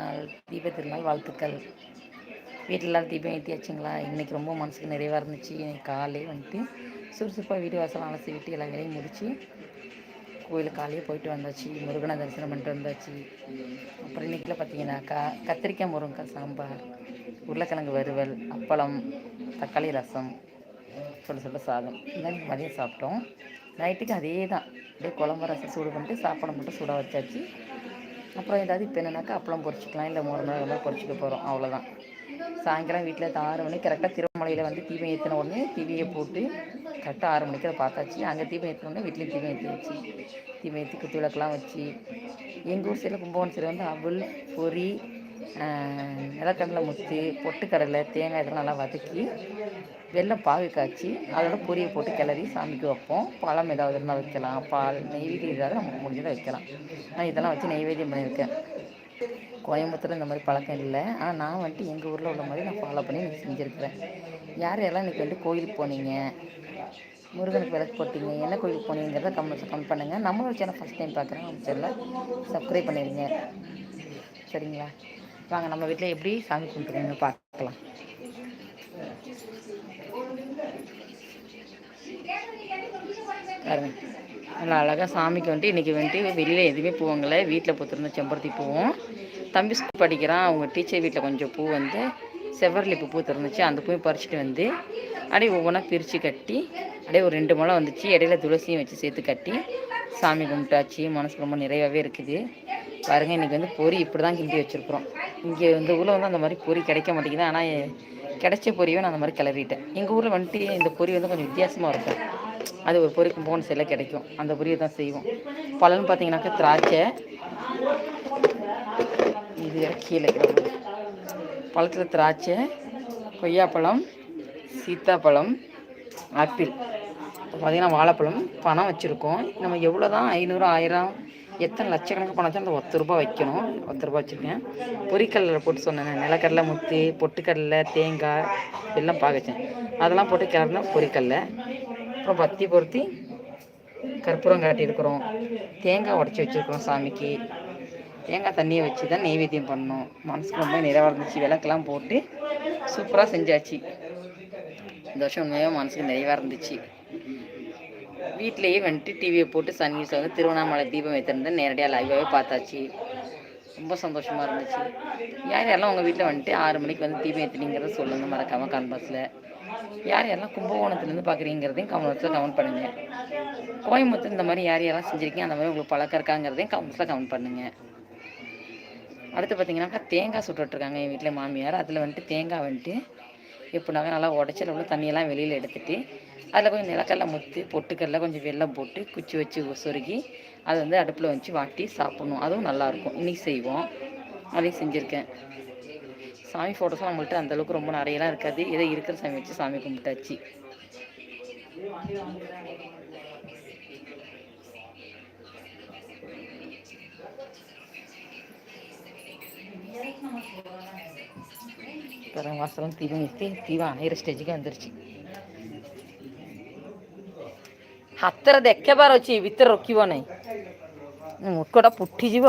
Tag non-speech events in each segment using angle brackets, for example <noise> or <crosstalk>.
திருநாள் தீப திருநாள் வாழ்த்துக்கள். வீட்டிலலாம் தீபம் ஏற்றியாச்சுங்களா இன்றைக்கி ரொம்ப மனசுக்கு நிறைவாக இருந்துச்சு. எனக்கு காலையே வந்துட்டு சுறுசுறுப்பாக வீடு வாசல் அலசி விட்டு எல்லா வேலையும் முடித்து கோயிலுக்கு காலையே போயிட்டு வந்தாச்சு. முருகனை தரிசனம் பண்ணிட்டு வந்தாச்சு. அப்புறம் இன்றைக்கில் பார்த்தீங்கன்னாக்கா கத்திரிக்காய் முருங்கக்காய் சாம்பார் உருளைக்கிழங்கு வறுவல் அப்பளம் தக்காளி ரசம் சொல்ல சொல்ல சாதம். இதான் மதியம் சாப்பிட்டோம். நைட்டுக்கு அதே தான் அப்படியே குழம்பு ரசம் சூடு பண்ணிட்டு சாப்பாடு மட்டும் சூடாக வச்சாச்சு. அப்புறம் ஏதாவது இப்போ என்னன்னாக்கா அப்பளம் பொறிச்சிக்கலாம் இல்லை மூணு நாள் மாதிரி பொரிச்சிக்க போகிறோம் அவ்வளோதான் சாயங்காலம் வீட்டில் ஆறு மணிக்கு கரெக்டாக திருமலையில் வந்து தீபம் ஏற்றின உடனே டிவியை போட்டு கரெக்டாக ஆறு மணிக்கு அதை பார்த்தாச்சு. அங்கே தீபம் ஏற்றின வீட்லேயும் தீபம் ஏற்றி வச்சு தீபம் ஏற்றி குத்து விளக்கெலாம் வச்சு எங்கள் ஊர் சைடில் கும்பகோணம் சைடில் வந்து அவள் பொரி நிலக்கடலை முத்து பொட்டுக்கடலை தேங்காய் இதெல்லாம் நல்லா வதக்கி வெள்ளம் பாகு காய்ச்சி அதோட பொரியை போட்டு கிளறி சாமிக்கு வைப்போம். பழம் ஏதாவது இருந்தால் வைக்கலாம். பால் நெய்வேதியம் ஏதாவது நமக்கு முடிஞ்சதை வைக்கலாம். நான் இதெல்லாம் வச்சு நெய்வேதியம் பண்ணியிருக்கேன். கோயம்புத்தூர் இந்த மாதிரி பழக்கம் இல்லை. ஆனால் நான் வந்துட்டு எங்கள் ஊரில் உள்ள மாதிரி நான் ஃபாலோ பண்ணி எனக்கு செஞ்சுருக்கிறேன். யார் யாரெல்லாம் இன்றைக்கி வந்துட்டு கோயிலுக்கு போனீங்க? முருகனுக்கு விளக்கு போட்டீங்க? என்ன கோயிலுக்கு போனீங்கிறத கமெண்ட்ஸ் கமெண்ட் பண்ணுங்கள் நம்மளோட சேனல் ஃபஸ்ட் டைம் பார்க்குறேன். நம்ம சேனலில் சப்ஸ்கிரைப் பண்ணிடுங்க. சரிங்களா? வாங்க நம்ம வீட்டில் எப்படி சாமி கும்பிட்டுருங்க பார்க்கலாம். பாருங்க. நல்லா அழகாக சாமிக்கு வந்துட்டு இன்றைக்கி வந்துட்டு வெளியில் எதுவுமே பூவங்களை வீட்டில் பூத்திருந்த செம்பருத்தி பூவும். தம்பி ஸ்கூல் படிக்கிறான். அவங்க டீச்சர் வீட்டில் கொஞ்சம் பூ வந்து செவ்வரளி பூ பூ திறந்துச்சு அந்த பூவை பறிச்சுட்டு வந்து அப்படியே ஒவ்வொன்றா பிரித்து கட்டி அப்படியே ஒரு ரெண்டு முளை வந்துச்சு. இடையில துளசியும் வச்சு சேர்த்து கட்டி சாமி கும்பிட்டாச்சு. மனசுக்கு ரொம்ப நிறைவாகவே இருக்குது. பாருங்கள் இன்றைக்கி வந்து பொறி இப்படி தான் கிண்டி வச்சுருக்குறோம். இங்கே இந்த ஊரில் வந்து அந்த மாதிரி பொறி கிடைக்க மாட்டேங்குது. ஆனால் கிடைச்ச பொரியை நான் அந்த மாதிரி கிளறிட்டேன். எங்கள் ஊரில் வந்துட்டு இந்த பொரி வந்து கொஞ்சம் வித்தியாசமாக இருக்கும். அது ஒரு பொறிக்கும் போன சில கிடைக்கும். அந்த பொரியை தான் செய்வோம். பழம்னு பார்த்தீங்கன்னாக்கா திராட்சை. இது கீழே பழத்தில் திராட்சை கொய்யாப்பழம் சீத்தாப்பழம் ஆப்பிள். பார்த்தீங்கன்னா வாழைப்பழம் பணம் வச்சுருக்கோம். நம்ம எவ்வளோ தான் ஐநூறு ஆயிரம் எத்தனை லட்சக்கணக்கு பணம் வச்சாலும் அந்த ஒத்த ரூபா வைக்கணும். ஒத்த ரூபா வச்சுருக்கேன். பொரிக்கடலில் போட்டு சொன்னேன் நிலக்கடலை முத்து பொட்டுக்கடலை தேங்காய் எல்லாம் பார்க்கச்சேன் அதெல்லாம் போட்டு கிளறினா பொரிக்கடல அப்புறம் பத்தி பொருத்தி கற்பூரம் காட்டியிருக்கிறோம். தேங்காய் உடச்சி வச்சுருக்கிறோம் சாமிக்கு. தேங்காய் தண்ணியை வச்சு தான் நெய்வேத்தியம் பண்ணோம் மனசுக்கு ரொம்ப நிறைவாக இருந்துச்சு. விளக்கெல்லாம் போட்டு சூப்பராக செஞ்சாச்சு. இந்த வருஷம் உண்மையாக மனசுக்கு நிறைவாக இருந்துச்சு. வீட்டிலேயே வந்துட்டு டிவியை போட்டு சன் நியூஸ் வந்து திருவண்ணாமலை தீபம் வைத்திருந்தேன். நேரடியாக லைவாகவே பார்த்தாச்சு. ரொம்ப சந்தோஷமாக இருந்துச்சு. யார் யாரெல்லாம் உங்கள் வீட்டில் வந்துட்டு ஆறு மணிக்கு வந்து தீபம் ஏற்றினீங்கிறத சொல்லுங்கள் மறக்காமல் கான்பாஸில் யார் யாரெல்லாம் கும்பகோணத்துலேருந்து பார்க்குறீங்கிறதையும் கவனத்தில் கவுண்ட் பண்ணுங்கள் கோயம்புத்தூர் இந்த மாதிரி யார் யாரெல்லாம் செஞ்சுருக்கீங்க அந்த மாதிரி உங்களுக்கு பழக்கம் இருக்காங்கிறதையும் கமெண்ட்ஸில் கவுண்ட் பண்ணுங்கள் அடுத்து பார்த்தீங்கன்னாக்கா தேங்காய் சுட்டுட்ருக்காங்க என் வீட்டில் மாமியார். அதில் வந்துட்டு தேங்காய் வந்துட்டு எப்படினாக்கா நல்லா உடச்சல உள்ள தண்ணியெல்லாம் வெளியில் எடுத்துகிட்டு அதில் கொஞ்சம் நிலக்கடலை முத்து பொட்டுக்கடல கொஞ்சம் வெள்ளம் போட்டு குச்சி வச்சு சொருகி அதை வந்து அடுப்பில் வச்சு வாட்டி சாப்பிட்ணும். அதுவும் நல்லாயிருக்கும் இன்றைக்கி செய்வோம். அதையும் செஞ்சுருக்கேன். சாமி ஃபோட்டோஸும் நம்மள்ட்ட அந்தளவுக்கு ரொம்ப நிறையலாம் இருக்காது ஏதோ இருக்கிற சாமி வச்சு சாமி கும்பிட்டாச்சு இப்போ வாசலும் தீபம் எத்தி தீபம் அணையிற ஸ்டேஜுக்கு வந்துருச்சு ହାତରେ ଦେଖେବାର ଅଛି ଭିତରେ ରଖିବ ନାହିଁ ମୁଠଟା ପୁଠିଯିବ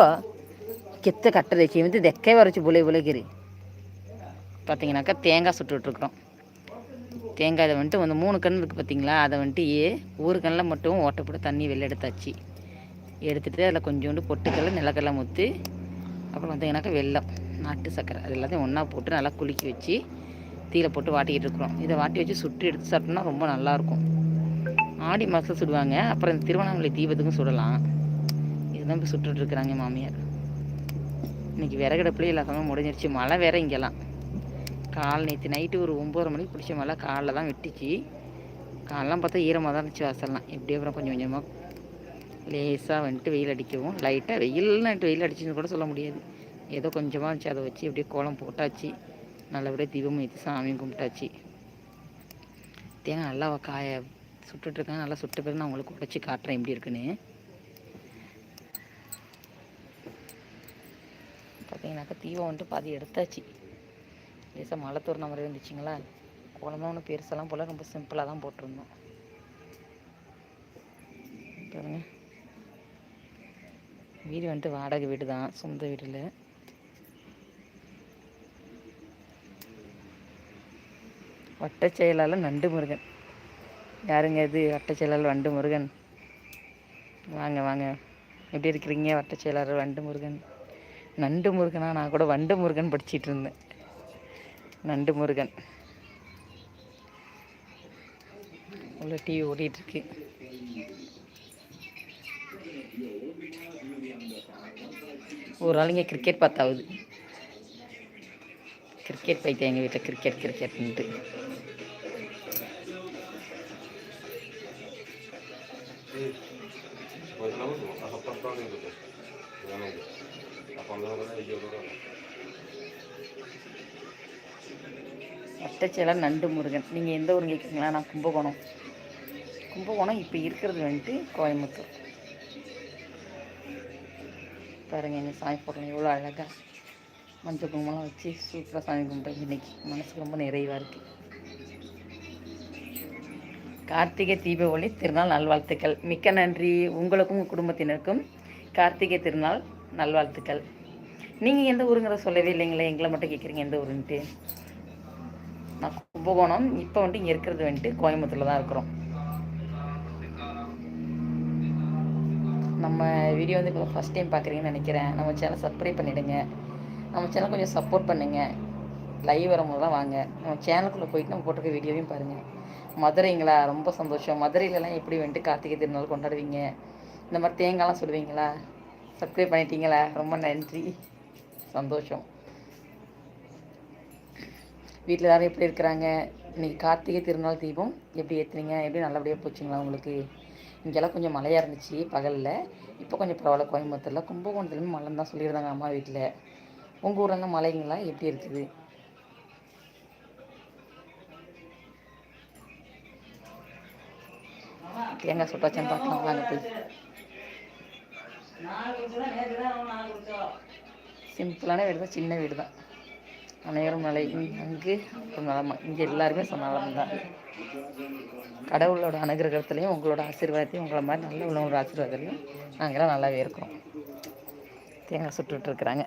କେତେ କାଟ ଦେଖି ଏମିତି ଦେଖେଇବାର ଅଛି ବୁଲେଇ ବୁଲେଇକିରି பார்த்தீங்கன்னாக்கா தேங்காய் சுட்டுட்ருக்குறோம் தேங்காய் இதை வந்துட்டு வந்து மூணு கண் இருக்குது பார்த்தீங்களா அதை வந்துட்டு ஏ ஒரு கண்ணில் மட்டும் ஓட்டை போட்டு தண்ணி வெளில எடுத்தாச்சு. எடுத்துகிட்டு அதில் கொஞ்சோண்டு பொட்டுக்கடலை நிலக்கடலை முத்து அப்புறம் பார்த்தீங்கன்னாக்கா வெள்ளம் நாட்டு சர்க்கரை. அது எல்லாத்தையும் ஒன்றா போட்டு நல்லா குலுக்கி வச்சு தீயில போட்டு வாட்டிக்கிட்டு இருக்கிறோம். இதை வாட்டி வச்சு சுட்டு எடுத்து சாப்பிட்டோம்னா ரொம்ப நல்லாயிருக்கும். ஆடி மாதத்தில் சுடுவாங்க. அப்புறம் இந்த திருவண்ணாமலை தீபத்துக்கும் சுடலாம். இதுதான் இப்போ சுட்டுட்ருக்குறாங்க மாமியார். இன்றைக்கி விறகடுப்புலேயே இல்லாமல் முடிஞ்சிருச்சு. மழை வேற இங்கெல்லாம். கால் நேற்று நைட்டு ஒரு ஒம்பது மணிக்கு பிடிச்ச மழை காலில் தான் வெட்டிச்சு. காலெலாம் பார்த்தா ஈரமாக தான் இருந்துச்சு வாசல்லாம். எப்படியோ அப்புறம் கொஞ்சம் கொஞ்சமாக லேசாக வந்துட்டு வெயில் அடிக்கவும் லைட்டாக வெயில்னு வெயில் அடிச்சுன்னு கூட சொல்ல முடியாது. ஏதோ கொஞ்சமாக இருந்துச்சு. அதை வச்சு அப்படியே கோலம் போட்டாச்சு. நல்லபடியாக தீபம் ஏற்றி சாமியும் கும்பிட்டாச்சு. தேங்காய் நல்லா காய சுட்டுட்ருக்காங்க நல்லா சுட்ட பிறகு நான் உங்களுக்கு உடச்சி காட்டுறேன் எப்படி இருக்குன்னு. பார்த்தீங்கன்னாக்கா தீபம் வந்துட்டு பாதி எடுத்தாச்சு. லேசாக மழை தோறின மாதிரி இருந்துச்சுங்களா? குழம்புலாம் ஒன்றும் பெருசெல்லாம் போல் ரொம்ப சிம்பிளாக தான் போட்டிருந்தோம். பாருங்க. வீடு வந்துட்டு வாடகை வீடு தான் சொந்த வீடில் வட்ட செயலால் நண்டு முருகன் யாருங்க இது? வட்ட செயலாளர் வண்டு முருகன் வாங்க வாங்க. எப்படி இருக்கிறீங்க? வட்ட செயலாளர் வண்டு முருகன் நண்டு முருகனா நான் கூட வண்டு முருகன் படிச்சிட்டு இருந்தேன். நண்டு முருகன். உள்ள டிவி ஓடிட்டுருக்கு. ஒரு ஆளுங்க கிரிக்கெட் பார்த்தாவது. கிரிக்கெட் பைத்தியம் எங்கள் வீட்டில் கிரிக்கெட் கிரிக்கெட்ன்ட்டு வட்டச்சேலம் நண்டு முருகன். நீங்கள் எந்த ஊருங்க கேட்குறீங்களா நான் கும்பகோணம். கும்பகோணம் இப்போ இருக்கிறது வந்துட்டு கோயம்புத்தூர். பாருங்க எங்கள் சாமி போடலாம் எவ்வளோ அழகாக மஞ்சள் குங்குமம்லாம் வச்சு சூப்பராக சாமி கும்பிட்டேன் இன்னைக்கு. மனசுக்கு ரொம்ப நிறைவாக இருக்குது கார்த்திகை தீப ஒளி திருநாள் நல்வாழ்த்துக்கள். மிக்க நன்றி. உங்களுக்கும் உங்கள் குடும்பத்தினருக்கும் கார்த்திகை திருநாள் நல்வாழ்த்துக்கள். நீங்கள் எந்த ஊருங்கிற சொல்லவே இல்லைங்களே எங்களை மட்டும் கேட்குறீங்க எந்த ஊருன்ட்டு. கும்பகோணம். இப்போ வந்துட்டு இங்கே இருக்கிறது வந்துட்டு கோயம்புத்தூரில் தான் இருக்கிறோம். நம்ம வீடியோ வந்து இப்போ ஃபஸ்ட் டைம் பார்க்குறீங்கன்னு நினைக்கிறேன். நம்ம சேனல் சப்ஸ்கிரைப் பண்ணிவிடுங்க நம்ம சேனல் கொஞ்சம் சப்போர்ட் பண்ணுங்கள் லைவ் வரும்போது தான் வாங்க. நம்ம சேனலுக்குள்ளே போயிட்டு நம்ம போட்டிருக்க வீடியோவையும் பாருங்கள் மதுரைங்களா? ரொம்ப சந்தோஷம். மதுரையிலலாம் எப்படி வந்துட்டு கார்த்திகை திருநாள் கொண்டாடுவீங்க? இந்த மாதிரி தேங்காய்லாம் சொல்லுவீங்களா சப்ஸ்கிரைப் பண்ணிட்டீங்களா? ரொம்ப நன்றி. சந்தோஷம். வீட்டில் எல்லாரும் எப்படி இருக்கிறாங்க? இன்னைக்கு கார்த்திகை திருநாள் தீபம். எப்படி ஏற்றுனீங்க எப்படி நல்லபடியாக போச்சுங்களா உங்களுக்கு? இங்கெல்லாம் கொஞ்சம் மழையாக இருந்துச்சு பகலில். இப்போ கொஞ்சம் பரவாயில்ல கோயம்புத்தூரில். கும்பகோணத்துலேயும் மழைன்னு தான் சொல்லியிருந்தாங்க அம்மா வீட்டில் உங்கள் ஊரெல்லாம் மழைங்களா? எப்படி இருக்குது? தேங்காய் சுட்டாச்சான்னு பார்க்கலாம். வாங்க போய். சிம்பிளான வீடு தான் சின்ன வீடு தான் அனைவரும் மலை அங்கு அப்புறம் நலமா இங்கே எல்லாருமே சொன்னாலும் தான் கடவுளோட அனுகிரகத்துலேயும் உங்களோட ஆசீர்வாதத்தையும் உங்களை மாதிரி நல்ல உள்ளவங்களோட ஆசீர்வாதத்துலையும் நாங்களாம் நல்லாவே இருக்கிறோம் தேங்காய் சுட்டுட்ருக்குறாங்க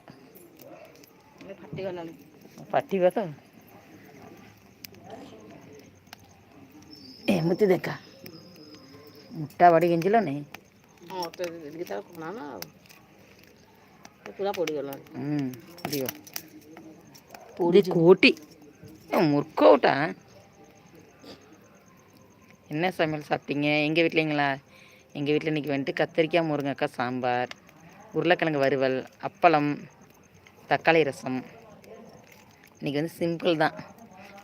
పట్టి కదా ఏముతుంది దెక్క ముట్ట వడి గింజలోనే అదిగో ఇది కోటి முற்கோட்டா என்ன சமையல் சாப்பிட்டீங்க எங்கள் வீட்லைங்களா எங்கள் வீட்டில் இன்றைக்கி வந்துட்டு கத்திரிக்காய் முருங்கக்காய் சாம்பார் உருளைக்கிழங்கு வறுவல் அப்பளம் தக்காளி ரசம் இன்றைக்கி வந்து சிம்பிள் தான்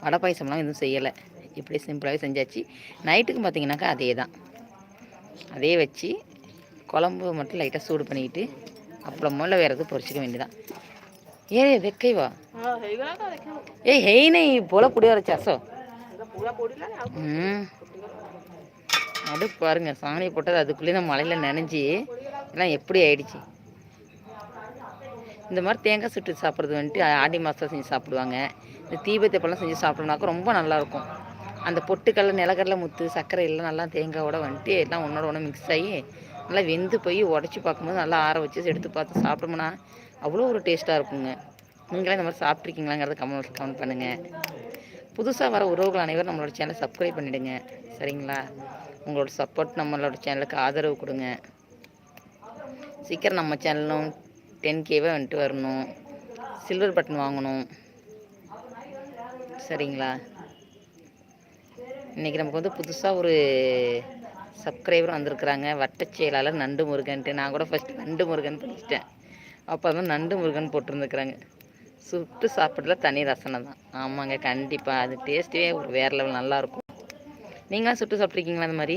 வடை பாயசம்லாம் எதுவும் செய்யலை இப்படி சிம்பிளாகவே செஞ்சாச்சு நைட்டுக்கும் பார்த்தீங்கன்னாக்கா அதே தான் அதே வச்சு குழம்பு மட்டும் லைட்டாக சூடு பண்ணிக்கிட்டு அப்புறமோ இல்லை வேறு எதுவும் பொரிச்சிக்க வேண்டியதான் ஏய் ஹெய்னை போல புடிய வர சசோ ம். அது பாருங்க சாணியை போட்டது அதுக்குள்ளேயே தான் மழையில் நனைஞ்சி எல்லாம் எப்படி ஆயிடுச்சு? இந்த மாதிரி தேங்காய் சுட்டு சாப்பிட்றது வந்துட்டு ஆடி மாதம் செஞ்சு சாப்பிடுவாங்க. இந்த தீபத்தைப்பெல்லாம் செஞ்சு சாப்பிட்டோம்னாக்கா ரொம்ப நல்லாயிருக்கும். அந்த பொட்டுக்கடலை நிலக்கடலை முத்து சர்க்கரை எல்லாம் நல்லா தேங்காயோட வந்துட்டு எல்லாம் ஒன்றோட ஒன்று மிக்ஸ் ஆகி நல்லா வெந்து போய் உடச்சி பார்க்கும்போது நல்லா ஆற வச்சு எடுத்து பார்த்து சாப்பிட்டோம்னா அவ்வளோ ஒரு டேஸ்ட்டாக இருக்குங்க. நீங்களே இந்த மாதிரி சாப்பிட்ருக்கீங்களாங்கிறத கமெண்ட் கமெண்ட் பண்ணுங்கள் புதுசாக வர உறவுகள் அனைவரும் நம்மளோட சேனலை சப்ஸ்கிரைப் பண்ணிவிடுங்க சரிங்களா? உங்களோட சப்போர்ட் நம்மளோட சேனலுக்கு ஆதரவு கொடுங்க. சீக்கிரம் நம்ம சேனலும் டென் கேவே வந்துட்டு வரணும். சில்வர் பட்டன் வாங்கணும். சரிங்களா? இன்றைக்கி நமக்கு வந்து புதுசாக ஒரு சப்ஸ்கிரைபர் வந்திருக்குறாங்க. வட்டச் செயலாளர் நண்டு முருகன்ட்டு. நான் கூட ஃபஸ்ட்டு நண்டு முருகன் படிச்சிட்டேன். அப்போ தான் நண்டு முருகன் போட்டிருந்துக்கிறாங்க. சுட்டு சாப்பிட்றதுல தனி ரசனை தான். ஆமாங்க கண்டிப்பாக அது டேஸ்ட்டே ஒரு வேறு லெவல் நல்லாயிருக்கும் நீங்களாம் சுட்டு சாப்பிட்ருக்கீங்களா அந்த மாதிரி?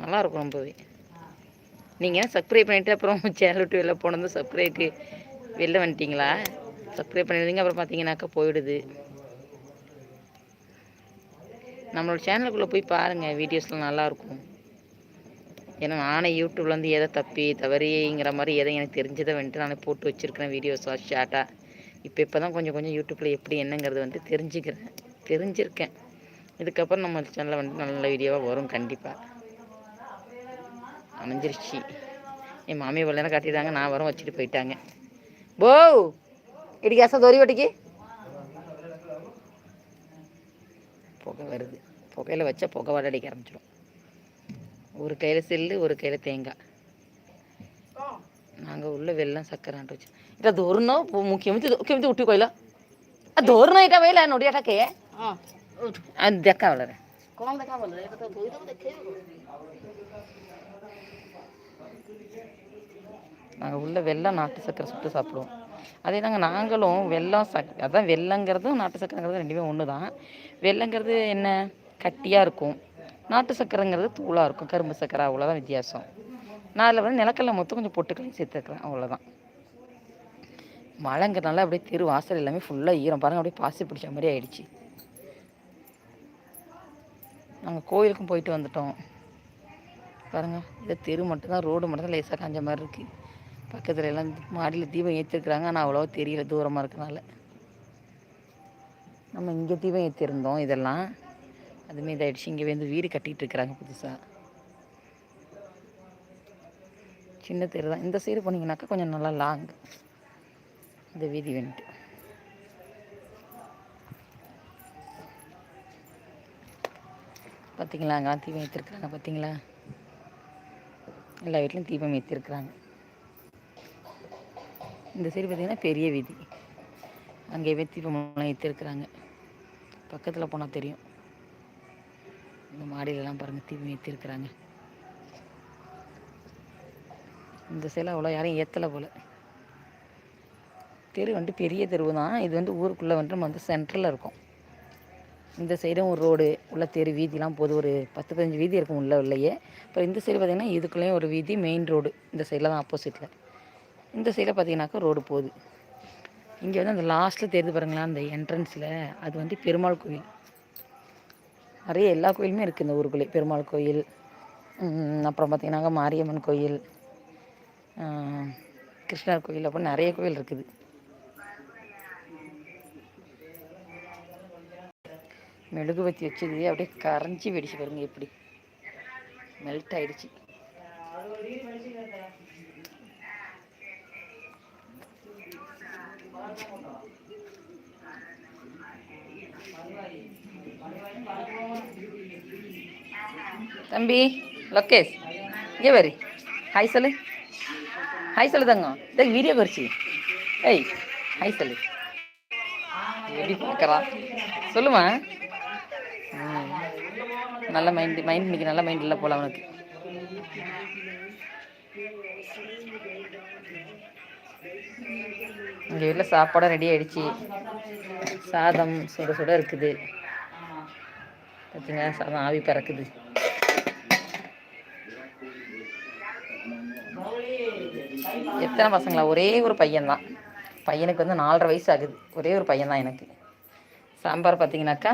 நல்லாயிருக்கும் ரொம்பவே. நீங்கள் சப்ஸ்கிரைப் பண்ணிவிட்டு அப்புறம் <laughs> சேனல் விட்டு வெளில போனது சப்ஸ்கிரைப்க்கு வெளில வந்துட்டிங்களா? சப்ஸ்கிரைப் பண்ணிடுறீங்க அப்புறம் பார்த்தீங்கன்னாக்கா போயிடுது. நம்மளோட சேனலுக்குள்ளே போய் பாருங்கள் வீடியோஸ்லாம் நல்லாயிருக்கும் ஏன்னா நானே யூடியூப்லேருந்து எதை தப்பி தவறிங்கிற மாதிரி எதை எனக்கு தெரிஞ்சதை வந்துட்டு நான் போட்டு வச்சுருக்கிறேன் வீடியோஸாக ஷார்ட்டாக இப்போ இப்போ தான் கொஞ்சம் கொஞ்சம் யூடியூப்பில் எப்படி என்னங்கிறது வந்து தெரிஞ்சுக்கிறேன். தெரிஞ்சிருக்கேன். இதுக்கப்புறம் நம்ம சேனலில் வந்து நல்ல வீடியோவாக வரும் கண்டிப்பாக அமைஞ்சிருச்சு என் மாமியை இவ்வளோ நேரம் கட்டிட்டாங்க. நான் வரும் வச்சுட்டு போயிட்டாங்க. போ! இடிக்கு அசை தோரி வட்டிக்கு. புகை வருது. புகையில் வச்சா புகை வடை அடிக்க ஆரம்பிச்சிடும். ஒரு கையில் செல்லு ஒரு கையில் தேங்காய். நாங்கள் உள்ள வெள்ளம் சக்கரை అంట వచ్చాం ఇంకా దూరణం ముఖ్యమంత్రి ముఖ్యమంత్రి ఉట్టి కోయిలా ఆ దూరణం ఇట వేయలే నోడి అటకే అది దెక్కవలరే நாங்கள் உள்ள வெள்ளம் நாட்டு சக்கரை சுட்டு சாப்பிடுவோம். அதே நாங்கள் நாங்களும் வெள்ளம் சக் அதான் வெள்ளங்கிறதும் நாட்டு சக்கரைங்கிறதும் ரெண்டுமே ஒன்று தான் வெள்ளங்கிறது என்ன? கட்டியாக இருக்கும். நாட்டு சக்கரைங்கிறது தூளாக இருக்கும். கரும்பு சக்கரை அவ்வளோதான் வித்தியாசம். நான் அதில் வந்து நிலக்கடலை மொத்தம் கொஞ்சம் பொட்டுக்களையும் சேர்த்துருக்குறேன் அவ்வளோதான் மழைங்கிறனால அப்படியே தெரு வாசல் எல்லாமே ஃபுல்லாக ஈரம். பாருங்கள் அப்படியே பாசி பிடிச்ச மாதிரி ஆயிடுச்சு. நாங்கள் கோயிலுக்கும் போயிட்டு வந்துட்டோம். பாருங்கள் இதை தெரு மட்டும்தான் ரோடு மட்டும்தான் லேசாக காஞ்ச மாதிரி இருக்குது பக்கத்தில் எல்லாம் மாடியில் தீபம் ஏற்றிருக்கிறாங்க ஆனால் அவ்வளோவா தெரியல தூரமாக இருக்கனால. நம்ம இங்கே தீபம் ஏற்றிருந்தோம் இதெல்லாம். அதுமே இதாகிடுச்சு இங்கே வந்து வீடு கட்டிகிட்டு இருக்கிறாங்க புதுசாக சின்ன தெரு தான். இந்த சைடு போனீங்கன்னாக்கா கொஞ்சம் நல்லா லாங் இந்த வீதி வந்துட்டு. பார்த்தீங்களா அங்கெல்லாம் தீபம் ஏற்றிருக்கிறாங்க பார்த்தீங்களா எல்லா வீட்லையும் தீபம் ஏற்றிருக்கிறாங்க இந்த சைடு பார்த்தீங்கன்னா பெரிய வீதி. அங்கேயே தீபம்லாம் ஏற்றிருக்கிறாங்க பக்கத்தில் போனால் தெரியும். இந்த மாடியிலலாம் பாருங்கள் தீபம் ஏற்றிருக்கிறாங்க இந்த சைடில் அவ்வளோ யாரையும் ஏற்றலை போல். தெரு வந்துட்டு பெரிய தெருவு தான். இது வந்து ஊருக்குள்ளே வந்துட்டு நம்ம வந்து சென்ட்ரலில் இருக்கும். இந்த சைடும் ஒரு ரோடு உள்ள தெரு வீதிலாம் போது ஒரு பத்து பதினஞ்சு வீதி இருக்கும் உள்ள உள்ளேயே. அப்புறம் இந்த சைடு பார்த்திங்கன்னா இதுக்குள்ளேயும் ஒரு வீதி மெயின் ரோடு இந்த சைடில் தான் ஆப்போசிட்டில் இந்த சைடில் பார்த்தீங்கன்னாக்கா ரோடு போகுது. இங்கே வந்து அந்த லாஸ்ட்டில் தெரியுது பாருங்களா அந்த என்ட்ரன்ஸில் அது வந்து பெருமாள் கோவில். நிறைய எல்லா கோயிலுமே இருக்குது இந்த ஊருக்குள்ளே. பெருமாள் கோயில் அப்புறம் பார்த்திங்கனாக்கா மாரியம்மன் கோயில் கிருஷ்ணர் கோயில் அப்படின்னு நிறைய கோயில் இருக்குது. மெழுகுவத்தி வச்சது அப்படியே கரைஞ்சி வெடிச்சு பாருங்க எப்படி. மெல்ட் ஆயிடுச்சு. தம்பி லொக்கேஷ் இங்கே வரி. ஹாய் சொல்லு. ஹாய் சொல்லு தங்க வீடியோ குறிச்சி ஏய் ஹாய் சொல்லு. எப்படி பார்க்குறா? சொல்லுமா? ம். நல்ல மைண்ட் மைண்ட் இன்னைக்கு நல்ல மைண்ட் இல்லை போல அவனுக்கு. எங்கள் வீட்டில் சாப்பாடும் ரெடி ஆகிடுச்சி சாதம் சுட சுட இருக்குது. பார்த்தீங்களா சாதம் ஆவி பறக்குது. எத்தனை பசங்களா? ஒரே ஒரு பையன்தான். பையனுக்கு வந்து நாலரை வயசு ஆகுது. ஒரே ஒரு பையன்தான் எனக்கு. சாம்பார் பார்த்தீங்கன்னாக்கா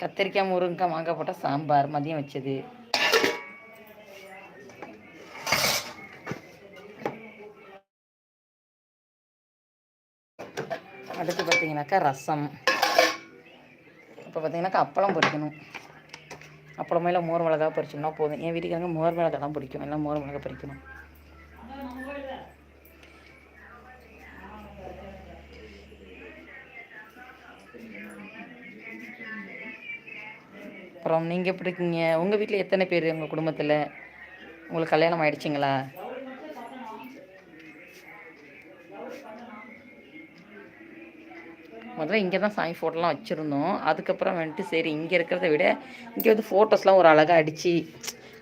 கத்திரிக்காய் முருங்கைக்காய் மாங்காய் போட்டால் சாம்பார் மதியம் வச்சது. அடுத்து பார்த்தீங்கன்னாக்கா ரசம். இப்போ பார்த்தீங்கன்னாக்கா அப்பளம் பொரிக்கணும். அப்பளமே இல்லை மோர் மிளகா பொரிச்சோம்னா போதும். என் வீட்டுக்காரங்க மோர் மிளகா தான் பிடிக்கும் எல்லாம் மோர் மிளகா பொரிக்கணும். அப்புறம் நீங்கள் எப்படி இருக்கீங்க? உங்கள் வீட்டில் எத்தனை பேர் உங்கள் குடும்பத்தில்? உங்களுக்கு கல்யாணம் ஆயிடுச்சிங்களா? முதல்ல இங்கே தான் சாமி ஃபோட்டோலாம் வச்சுருந்தோம். அதுக்கப்புறம் வந்துட்டு சரி இங்கே இருக்கிறத விட இங்கே வந்து ஃபோட்டோஸ்லாம் ஒரு அழகாக அடித்து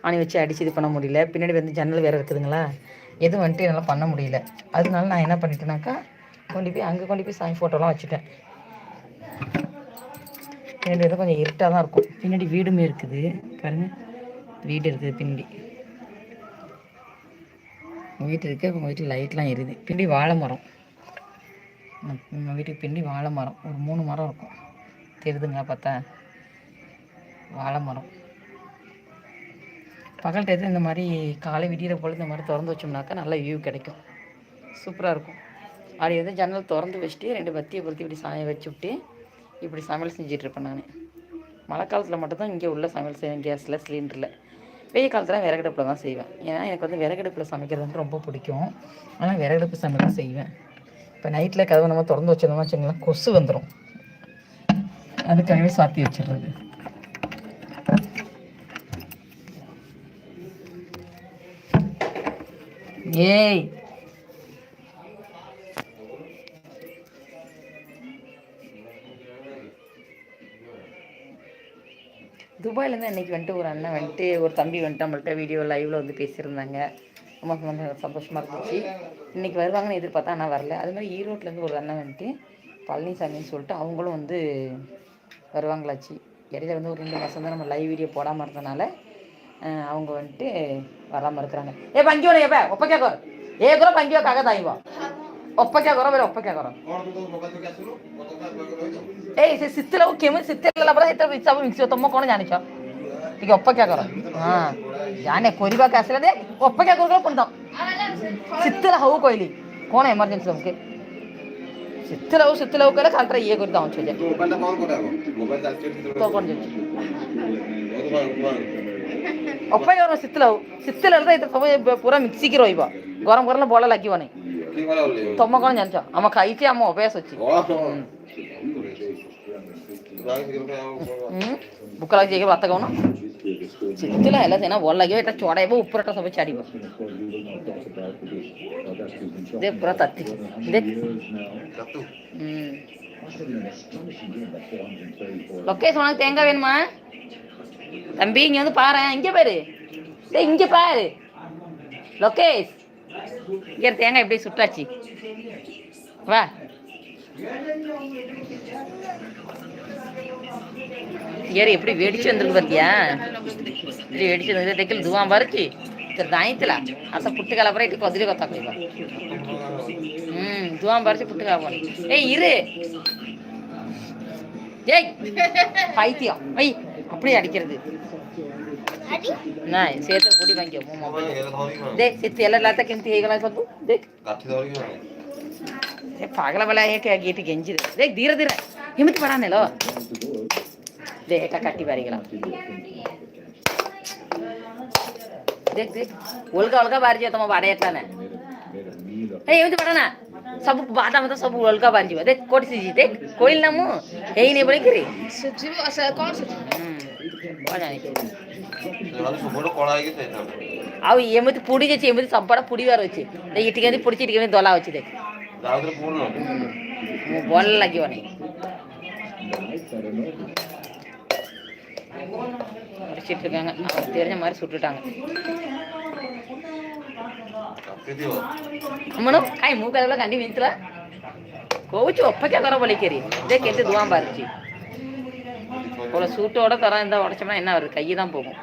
ஆணி வச்சு அடித்து இது பண்ண முடியல. பின்னாடி வந்து ஜன்னல் வேறு இருக்குதுங்களா? எதுவும் வந்துட்டு என்னால் பண்ண முடியல. அதனால நான் என்ன பண்ணிட்டேனாக்கா கொண்டு போய் அங்கே கொண்டு போய் சாமி ஃபோட்டோலாம் வச்சுட்டேன். பின்னாடி வந்து கொஞ்சம் இருட்டாக தான் இருக்கும். பின்னாடி வீடுமே இருக்குது. பாருங்க. வீடு இருக்குது பின்னாடி. உங்கள் வீட்டு இருக்கு உங்கள் வீட்டில் லைட்லாம் எரியுது. பின்னாடி வாழை மரம். நம்ம வீட்டுக்கு பின்னாடி வாழை மரம். ஒரு மூணு மரம் இருக்கும். தெரியுதுங்களா பார்த்தா? வாழை மரம். பகல் டயத்தில் இந்த மாதிரி காலை விடிகிற போல் இந்த மாதிரி திறந்து வச்சோம்னாக்கா நல்ல வியூ கிடைக்கும். சூப்பராக இருக்கும். அப்படி வந்து ஜன்னல் திறந்து வச்சுட்டு ரெண்டு பத்தியை பொருத்தி இப்படி சாயம் வச்சு விட்டு இப்படி சமையல் செஞ்சுட்டு இருப்பேன் நான். மழை காலத்தில் மட்டும்தான் இங்கே உள்ள சமையல் செய்வேன். கேஸில் சிலிண்டரில். வெயில் காலத்தில் விறகடுப்பில் தான் செய்வேன். ஏன்னா எனக்கு வந்து விறகடுப்பில் சமைக்கிறது வந்து ரொம்ப பிடிக்கும். ஆனால் விறகடுப்பு சமையல் தான் செய்வேன். இப்போ நைட்டில் கதவு நம்ம திறந்து வச்சிருந்தோம்னா வச்சுங்களேன் கொசு வந்துடும் அதுக்காகவே சாத்தி வச்சிடுறது ஏய்! துபாயிலேருந்து அன்றைக்கி வந்துட்டு ஒரு அண்ணன் வந்துட்டு ஒரு தம்பி வந்துட்டு நம்மள்ட்ட வீடியோ லைவில் வந்து பேசியிருந்தாங்க. ரொம்ப சந்தோஷமாக இருந்துச்சு. இன்றைக்கி வருவாங்கன்னு எதிர்பார்த்தா ஆனால் வரல. அது மாதிரி ஈரோட்லேருந்து ஒரு அண்ணன் வந்துட்டு பழனிசாமின்னு சொல்லிட்டு அவங்களும் வந்து வருவாங்களாச்சு. இடையில வந்து ஒரு ரெண்டு மாதம் தான் நம்ம லைவ் வீடியோ போடாமல் இருந்தனால அவங்க வந்துட்டு வராமல் இருக்கிறாங்க. ஏ பங்கி வரேன் எப்போ ஒப்பக்கே குரம் ஏ குரம் பங்கி காக்க தாய்வா ஒப்பக்கே குரம் வேறு ஒப்பக்கே குரம் ಏಯ್ ସେ ଶୀତଳ କେମିତି ଶୀତଳ ପରେ ଏତେ ହିସାବ ମିକ୍ସ ତମ କ'ଣ ଜାଣିଛ ଟିକେ ଅପେକ୍ଷା କର ହଁ ଜାଣେ କରିବାକୁ ଆସିଲା ଦେ ଅପେକ୍ଷା କର ପୁଣି ତ ଶୀତଳ ହଉ କହିଲି କ'ଣ ଏମର୍ଜେନ୍ସି ତମକେ ଶୀତଳ ହଉ ଶୀତଳ ହଉ କହିଲେ ଖାଲିଟା ଇଏ କରି ଦଉଛୁ ଯେ ମୋବାଇଲଟା ବନ୍ଦ କରିଦେବ ମୋବାଇଲ ଚାର୍ଜ ତୋର କ'ଣ ଯାଉଛି ଅପେକ୍ଷା କର ଶୀତଳ ହଉ ଶୀତଳ ହେଲେ ତ ଏତେ ସବୁ ଏ ପୁରା ମିଶିକି ରହିବ ଗରମ ଗରମ ଭଲ ଲାଗିବନି କିଏ କଲା ବୋଲି ତମ କ'ଣ ଜାଣିଛ ଆମ ଖାଇଛି ଆମ ଅଭ୍ୟାସ ଅଛି ભૂખ લાગી જગ્યા વાત કહું ચિત્તલા હેલા છે ને બોલ લાગ્યો એટલે ચોડાય બહુ ઉપર એટલે સમજ லொக்கேஷன் உனக்கு தேங்காய் வேணுமா தம்பி இங்கே வந்து பாரு. இங்கே பாரு இங்க பாரு லொக்கேஷ் இங்கே தேங்காய் எப்படி சுட்டாச்சு வா ஏறு எப்படி வெடிச்சு வந்திருக்கு பார்த்தியா எப்படி வெடிச்சு வந்து தெக்கல் துவான் பறிச்சு சரி தாயத்தில் அத்த புட்டு கலப்பற இட்டு கொதிரி கொத்தா போய்வா ம் துவான் பறிச்சு புட்டு கலப்போம் ஏய் இரு ஏய் பைத்தியம் ஐ அப்படியே அடிக்கிறது ନାଇଁ ସେ ତ ବୁଢ଼ୀ ଭାଙ୍ଗିବ ମୋ ମୋବାଇଲ ଦେଖ ସେ ତେଲ ଲାତା କେମିତି ହେଇଗଲା ସବୁ ଦେଖ କାଠି ଧରିକି ସେ ପାଗଲା ବାଲା ହେ ଗେଟ୍ ଗେଞ୍ଜି ଦେ ଦେଖ ଧୀରେ ଧୀରେ ଏମିତି ପଡ଼ା ନେଲ ଦେଖ ଏଟା କାଟି ପାରିଗଲା ଦେଖ ଦେଖ ଅଲଗା ଅଲଗା ବାହାରିଯିବ ତମ ବାଡ଼େ ଏଟା ନା ଏଇ ଏମିତି ପଡ଼ା ନା ସବୁ ବାଦାମ ତ ସବୁ ଅଲଗା ବାହାରିଯିବ ଦେଖ କୋଠି ସିଝି ଦେଖ କହିଲି ନା ମୁଁ ହେଇନି ବୋଲିକିରି ସୁଜିବ ଆଚ୍ଛା କ'ଣ ସୁଜିବ ହୁଁ କ'ଣ ଜାଣିଛୁ ସବୁଆଡେ କଳା ହେଇକି ଯାଇଥାନ୍ତା ଆଉ ଏମିତି ପୋଡ଼ି ଯାଇଛି ଏମିତି ସବୁଆଡ଼େ ପୋଡ଼ିବାର ଅଛି ଦେଖ ଏଠି କେମିତି ପୋଡ଼ିଛି ଏଠି କେମିତି ଦଲା ଅଛି ଦେଖ ଯାଉଥିରେ ପୁଣି ମୁଁ ଭଲ ଲାଗିବନି அடிச்சிட்டு இருக்காங்க தெரிஞ்ச மாதிரி சுட்டுட்டாங்க. அம்மனும் காய் மூக்கால கண்டி நின்றுல கோவிச்சு ஒப்பக்கே தர பொழிக்கிறி இதே கேட்டு துவாம் பாருச்சு. ஒரு சூட்டோட தரம் இருந்தால் உடச்சோம்னா என்ன வருது? கையை தான் போகும்.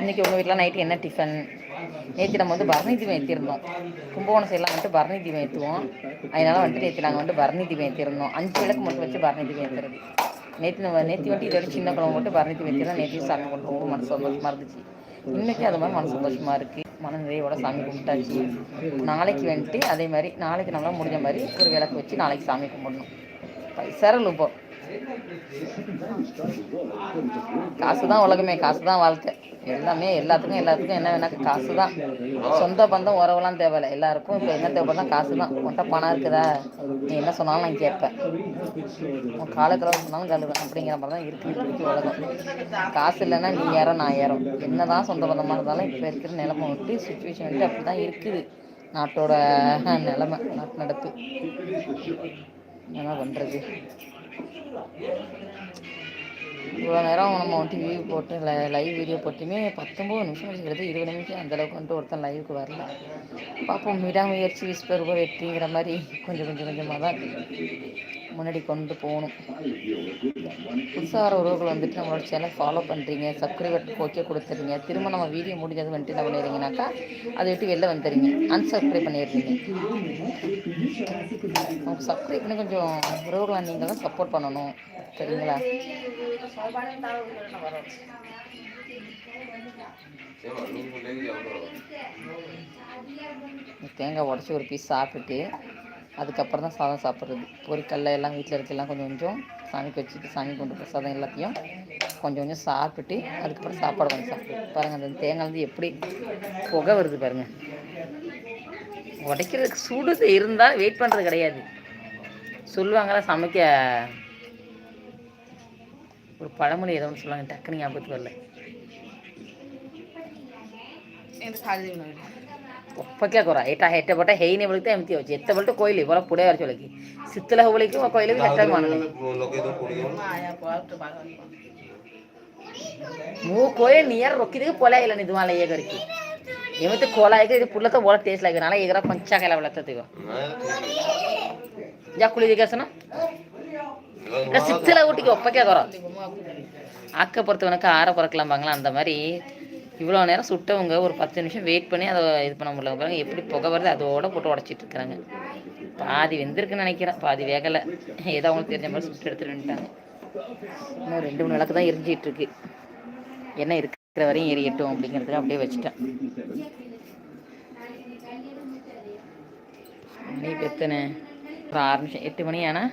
இன்னைக்கு உங்கள் வீட்டில் நைட்டு என்ன டிஃபன் நேற்று நம்ம வந்து பரணி தீபம் ஏற்றிருந்தோம் கும்பகோணம் சைடெலாம் வந்துட்டு பரணி தீபம் ஏற்றுவோம் அதனால் வந்துட்டு நேற்று நாங்கள் வந்து பரணி தீபம் ஏற்றிருந்தோம் அஞ்சு விளக்கு மட்டும் வச்சு பரணி தீபம் ஏற்றுறது நேற்று நம்ம நேற்று வந்துட்டு இதோட சின்ன குழம்பு மட்டும் பரணி தீபம் ஏற்றினா சாமி கொண்டு ரொம்ப மன சந்தோஷமாக இருந்துச்சு. இன்னைக்கு அது மாதிரி மன சந்தோஷமாக இருக்குது மன நிறைவோட சாமி கும்பிட்டாச்சு. நாளைக்கு வந்துட்டு அதே மாதிரி நாளைக்கு நம்மளால் முடிஞ்ச மாதிரி ஒரு விளக்கு வச்சு நாளைக்கு சாமி கும்பிடணும். பைசாரல் இப்போ காசு தான் உலகமே காசு தான் வாழ்க்கை. எல்லாமே எல்லாத்துக்கும் எல்லாத்துக்கும் என்ன வேணாக்க காசு தான் சொந்த பந்தம் உறவுலாம் தேவையில்ல. எல்லாருக்கும் இப்போ என்ன தேவைப்படுதா காசு தான் உன்கிட்ட பணம் இருக்குதா? நீ என்ன சொன்னாலும் நான் கேட்பேன். உன் காலத்தில் சொன்னாலும் கழுவேன் அப்படிங்கிற மாதிரி தான் இருக்குது இப்போதைக்கு உலகம். காசு இல்லைன்னா நீ யாரோ நான் ஏறோம். என்ன தான் சொந்த பந்தமாக இருந்தாலும் இப்போ இருக்கிற நிலைமை விட்டு சுச்சுவேஷன் வந்துட்டு அப்படி தான் இருக்குது. நாட்டோட நிலைமை நாட்டு நடப்பு. என்ன பண்ணுறது இவ்வளோ நேரம் நம்ம வந்துட்டு வியூ போட்டு லைவ் வீடியோ போட்டுமே பத்தொம்பது நிமிஷம் வச்சுக்கிறது இருபது நிமிஷம் அந்தளவுக்கு வந்துட்டு ஒருத்தன் லைவுக்கு வரல. பார்ப்போம் விடாமுயற்சி விஸ்வரூப வெற்றிங்கிற மாதிரி கொஞ்சம் கொஞ்சம் கொஞ்சமாக தான் முன்னாடி கொண்டு போகணும். புதுசாக உறவுகள் வந்துட்டு நம்மளோட சேனல் ஃபாலோ பண்ணுறீங்க சப்ஸ்கிரைபர் ஓகே கொடுத்துறீங்க திரும்ப நம்ம வீடியோ முடிஞ்சது வந்துட்டு என்ன பண்ணிடுறீங்கனாக்கா அதை விட்டு வெளில வந்துடுறீங்க. அன்சப்ஸ்கிரைப் பண்ணிடுறீங்க. நமக்கு சப்ஸ்கிரைப் பண்ணி கொஞ்சம் உறவுகளை நீங்கள் தான் சப்போர்ட் பண்ணணும். சரிங்களா? தேங்காய் உடச்சி ஒரு பீஸ் சாப்பிட்டுட்டு அதுக்கப்புறம் தான் சாதம் சாப்பிட்றது. பொரிக்கல்ல எல்லாம் வீட்டில் இருக்கலாம் கொஞ்சம் கொஞ்சம் சாமிக்கு வச்சுட்டு சாமி கொண்டு பிரசாதம் எல்லாத்தையும் கொஞ்சம் கொஞ்சம் சாப்பிட்டு அதுக்கப்புறம் சாப்பாடு கொஞ்சம் சாப்பிட்டு பாருங்கள் அந்த தேங்காய் வந்து எப்படி புகை வருது பாருங்கள் உடைக்கிறதுக்கு சூடு இருந்தால் வெயிட் பண்ணுறது கிடையாது. சொல்லுவாங்களா சமைக்க ஒரு பழமொழி ஏதோ ஒன்று சொல்லுவாங்க டக்குனு ஞாபகத்துக்கு வரல. ଅପେକ୍ଷା କର ଏଇଟା ହେଟେ ପଟେ ହେଇନି ବୋଲି ତ ଏମିତି ଅଛି ଏତେ ବୋଲି ତ କହିଲି ବର ପୋଡ଼ିଆ ଅଛି ବୋଲିକି ଶୀତଳ ହବ ବୋଲିକି ମୁଁ କହିଲି ହେଟା ମାନୁନି ମୁଁ କହେ ନିଆର ରଖିଦେଇକି ପଳେଇ ଆଇଲାନି ଧୂଆଁ ଇଏ କରିକି ଏମିତି ଖୋଲା ହେଇକି ପୁରିଲେ ତ ବଡ଼ ଟେଷ୍ଟ ଲାଗିବ ନାಳೆ ଏଗୁରା କଞ୍ଚା ଖାଇଲା ଭଳିଆ ତ ଯା ଖୋଲି ଦେଇକି ଆସୁନ சித்தில ஊட்டிக்கு ஒப்பக்கே குறம் ஆக்க பொறுத்தவனுக்கு ஆற பிறக்கலாம்பாங்களா அந்த மாதிரி இவ்வளோ நேரம் சுட்டவங்க ஒரு பத்து நிமிஷம் வெயிட் பண்ணி அதை இது பண்ண முடியல. பாருங்கள் எப்படி புகை வருது அதோட போட்டு உடச்சிட்டு இருக்கிறாங்க. பாதி வெந்திருக்குன்னு நினைக்கிறேன். பாதி வேகலை. ஏதோ அவங்களுக்கு தெரிஞ்ச மாதிரி சுட்டு எடுத்துட்டுட்டாங்க இன்னும் ரெண்டு மூணு விளக்கு தான் எரிஞ்சிட்டு இருக்கு. என்ன இருக்கிற வரையும் எரியட்டும் அப்படிங்கிறதுக்கு அப்படியே வச்சுட்டேன். மணி இப்போ ஒரு ஆறு நிமிஷம். எட்டு மணி ஆனால்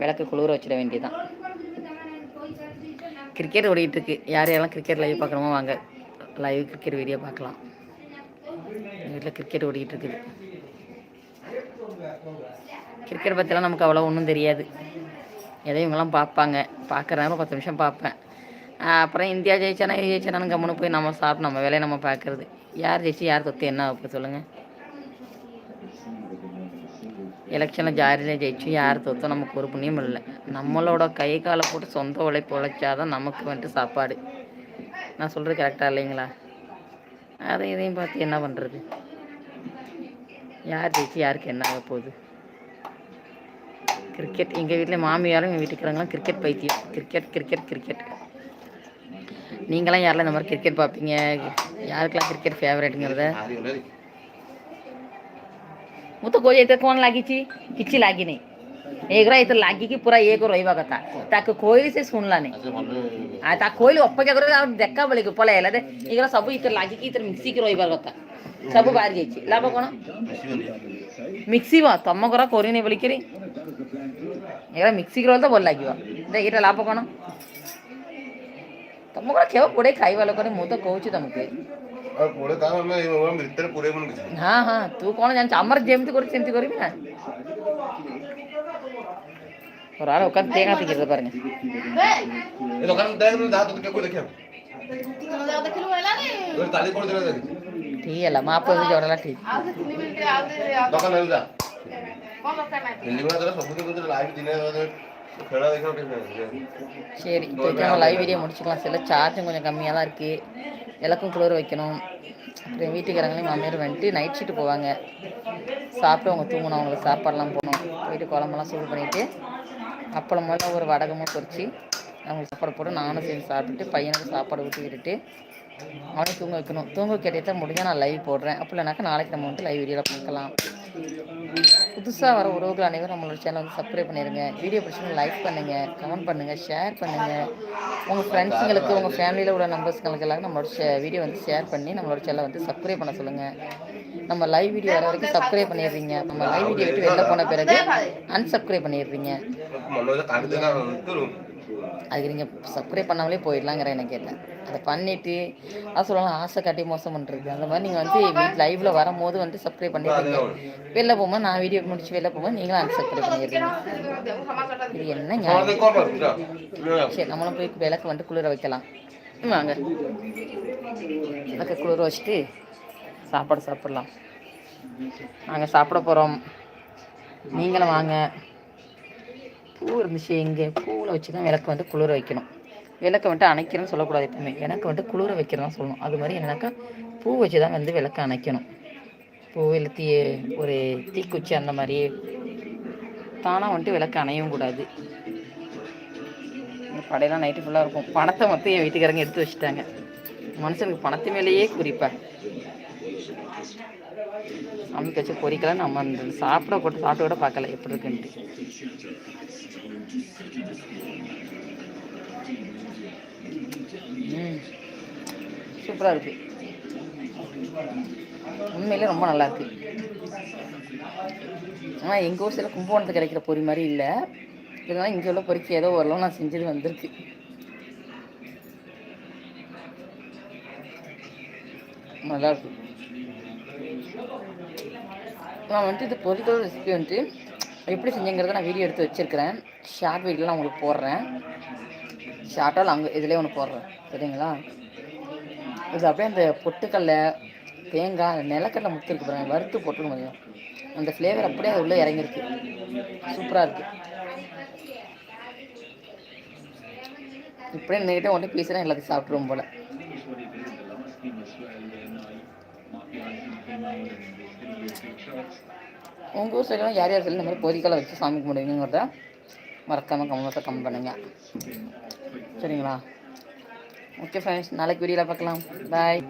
விளக்கு குளிர வச்சிட வேண்டியதான் கிரிக்கெட் ஓடிட்டு இருக்கு யார் யாரெல்லாம் கிரிக்கெட் லைவ் பார்க்குறோமோ வாங்க. லைவ் கிரிக்கெட் வீடியோ பார்க்கலாம். எங்கள் வீட்டில் கிரிக்கெட் ஓடிக்கிட்டு இருக்குது கிரிக்கெட் பற்றிலாம் நமக்கு அவ்வளோ ஒன்றும் தெரியாது. எதையும் இவங்கெல்லாம் பார்ப்பாங்க. பார்க்குறாங்க பத்து நிமிஷம் பார்ப்பேன். அப்புறம் இந்தியா ஜெயிச்சானா இது ஜெயிச்சானான்னு கம்முன்னு போய் நம்ம சாப்பிட்டு நம்ம வேலையை நம்ம பார்க்குறது. யார் ஜெயிச்சு யார் தொத்து என்ன இப்போ சொல்லுங்கள் எலெக்ஷனில் ஜாரியில் ஜெயிச்சு யார் தோத்தோ நமக்கு ஒரு புண்ணியம் இல்லை. நம்மளோட கை காலை போட்டு சொந்த உழைப்பு உழைச்சாதான் நமக்கு வந்துட்டு சாப்பாடு. நான் சொல்கிறது கரெக்டாக இல்லைங்களா? அதை இதையும் பார்த்து என்ன பண்ணுறது யார் ஜெயிச்சு யாருக்கு என்ன ஆக போகுது? கிரிக்கெட் எங்கள் வீட்டில் மாமியாரும் எங்கள் வீட்டுக்காரங்களாம் கிரிக்கெட் பைத்தியம். கிரிக்கெட் கிரிக்கெட் கிரிக்கெட் நீங்களாம் யாரெல்லாம் இந்த மாதிரி கிரிக்கெட் பார்ப்பீங்க? யாருக்கெல்லாம் கிரிக்கெட் ஃபேவரேட்டுங்கிறத ମୁଁ ତ କହୁଛି ଏତେ କ'ଣ ଲାଗିଛି କିଛି ଲାଗିନି ଏଗୁରା ଏତେ ଲାଗିକି ପୁରା ଇଏ କରି ରହିବା କଥା ତାକୁ କହିଲି ସେ ଶୁଣିଲାନି ଆଉ ତାକୁ କହିଲି ଅପେକ୍ଷା କରି ଆଉ ଦେଖା ବେଳକୁ ପଳେଇ ହେଲା ଏଗୁରା ସବୁ ଇତରେ ଲାଗିକି ଇତରେ ମିଶିକି ରହିବା କଥା ସବୁ ବାହାରି ଯାଇଛି ଲାଭ କ'ଣ ମିକ୍ସିବ ତମ ଘର କରିନି ବୋଲିକିରି ଏଗୁରା ମିକ୍ସିକି ରହିଲେ ତ ଭଲ ଲାଗିବ ଦେଖ ଏଇଟା ଲାଭ କ'ଣ ତମ ଘର ଖେଳ ପୋଡ଼େ ଖାଇବା ଲୋକରେ ମୁଁ ତ କହୁଛି ତମକୁ କୋଡ଼ିଏ ତାର ଆମେ ଭିତରେ ପୁରେଇବୁ କିଛି ହଁ ହଁ ତୁ କ'ଣ ଜାଣିଛୁ ଆମର ଯେମିତି କରୁଛି ସେମିତି କରିବି ନା ഒരാളെ ഉക്കാൻ തേങ്ങ തിക്കരുത് പറഞ്ഞു ടീയല്ല മാപ്പ് എന്ന് ചോടല ടീ ദോക്കാൻ നല്ല ദോക്കാൻ നല്ല சரி இப்போ நம்ம லைவ் வீடியோ முடிச்சுக்கலாம். சில சார்ஜும் கொஞ்சம் கம்மியாக தான் இருக்குது எல்லாக்கும் குளிர் வைக்கணும். அப்புறம் வீட்டுக்காரங்களையும் மாமியார் வந்துட்டு நைட் ஷீட்டு போவாங்க. சாப்பிட்டு அவங்க தூங்கணும். அவங்களுக்கு சாப்பாடெலாம் போகணும் போயிட்டு குழம்புலாம் சூடு பண்ணிவிட்டு அப்பளம் மேலே ஒரு வடகமாக பொறிச்சு அவங்களுக்கு சாப்பாடு போட்டு நானும் சேர்ந்து சாப்பிட்டுட்டு பையனுக்கு சாப்பாடு ஊற்றி விட்டுட்டு அவனை தூங்க வைக்கணும். தூங்க கேட்டே தான் முடிஞ்சால் நான் லைவ் போடுறேன். அப்படி இல்லைனாக்கா நாளைக்கு நம்ம வந்து லைவ் வீடியோவில் பார்க்கலாம் புதுசாக வர உறவுகள் அனைவரும் நம்மளோட சேனல் வந்து சப்ஸ்கிரைப் பண்ணிடுங்க வீடியோ பிடிச்சிங்க லைக் பண்ணுங்கள் கமெண்ட் பண்ணுங்கள் ஷேர் பண்ணுங்கள் உங்கள் ஃப்ரெண்ட்ஸுங்களுக்கு உங்கள் ஃபேமிலியில் உள்ள நம்பர்ஸ்களுக்கு எல்லாம் நம்மளோட வீடியோ வந்து ஷேர் பண்ணி நம்மளோட சேனலை வந்து சப்ஸ்கிரைப் பண்ண சொல்லுங்கள் நம்ம லைவ் வீடியோ வர வரைக்கும் சப்ஸ்கிரைப் பண்ணிடுறீங்க. நம்ம லைவ் வீடியோ விட்டு வெளில போன பிறகு அன்சப்ஸ்கிரைப் பண்ணிடுறீங்க. அதுக்கு நீங்கள் சப்ஸ்கிரைப் பண்ணாமலே போயிடலாங்கிற எனக்கு கேட்டேன். அதை பண்ணிவிட்டு அது சொல்லலாம் ஆசை காட்டி மோசம் பண்ணுறது அந்த மாதிரி நீங்கள் வந்து வீட்டில் லைவில் வரும்போது வந்து சப்ஸ்கிரைப் பண்ணிடுறீங்க. வெளில போகும்போது நான் வீடியோ முடிச்சு வெளில போகும்போது நீங்களும் அன்சப்ஸ்கிரைப் பண்ணிடுறீங்க. இது என்ன சரி நம்மளும் போய் விளக்கு வந்து குளிர வைக்கலாம். வாங்க. விளக்கு குளிர வச்சுட்டு சாப்பாடு சாப்பிட்லாம். நாங்கள் சாப்பிட போகிறோம் நீங்களும் வாங்க. பூ இருந்துச்சு எங்கே பூவில் வச்சு தான் விளக்கு வந்து குளிர வைக்கணும். விளக்கை வந்துட்டு அணைக்கிறேன்னு சொல்லக்கூடாது எப்பவுமே. எனக்கு வந்துட்டு குளிர வைக்கிறதான் சொல்லணும். அது மாதிரி என்னன்னாக்கா பூ வச்சு தான் வந்து விளக்கு அணைக்கணும். பூ இல்லை தீ ஒரு தீக்குச்சி அந்த மாதிரி தானாக வந்துட்டு விளக்கு அணையவும் கூடாது. இந்த படையெல்லாம் நைட்டு ஃபுல்லாக இருக்கும். பணத்தை மொத்தம் என் வீட்டுக்காரங்க எடுத்து வச்சுட்டாங்க. மனுஷனுக்கு பணத்து மேலேயே குறிப்பேன் சாமிக்கு வச்சு பொறிக்கலாம் நம்ம அந்த சாப்பிட போட்டு சாப்பிட்டு கூட பார்க்கல எப்படி இருக்குன்ட்டு. சூப்பராக இருக்குது உண்மையிலே ரொம்ப நல்லா இருக்குது ஆனால் எங்கள் ஊர் சில கும்பகோணத்தில் கிடைக்கிற பொறி மாதிரி இல்லை. இதனால் இங்கே உள்ள பொறிக்கு ஏதோ ஓரளவு நான் செஞ்சது வந்திருக்கு. நல்லாயிருக்கும் நான் வந்துட்டு இது பொறிக்கிற ரெசிபி வந்துட்டு எப்படி செஞ்சேங்கிறத நான் வீடியோ எடுத்து வச்சுருக்கிறேன். ஷார்ட் வீடியோலாம் உங்களுக்கு போடுறேன். ஷார்ட்டாக அங்கே இதுலேயே ஒன்று போடுறேன். சரிங்களா? இது அப்படியே அந்த பொட்டுக்கடலை தேங்காய் நிலக்கடலை முத்து இருக்கு பாருங்க வறுத்து போட்டுருக்க முடியும் அந்த ஃப்ளேவர் அப்படியே அது உள்ளே இறங்கியிருக்கு சூப்பராக இருக்குது இப்படியே நின்றுக்கிட்டே ஒன்று பீஸெல்லாம் எல்லாத்தையும் சாப்பிட்ருவோம் போல். உங்கள் ஊர் சைடெலாம் யார் யார் சைடில் இந்த மாதிரி பொதிக்கலை வச்சு சாமி கும்பிடுவீங்கிறத மறக்காமல் கமெண்ட்ஸை கம்மி பண்ணுங்கள் சரிங்களா? ஓகே ஃப்ரெண்ட்ஸ் நாளைக்கு வீடியோவில் பார்க்கலாம். பாய்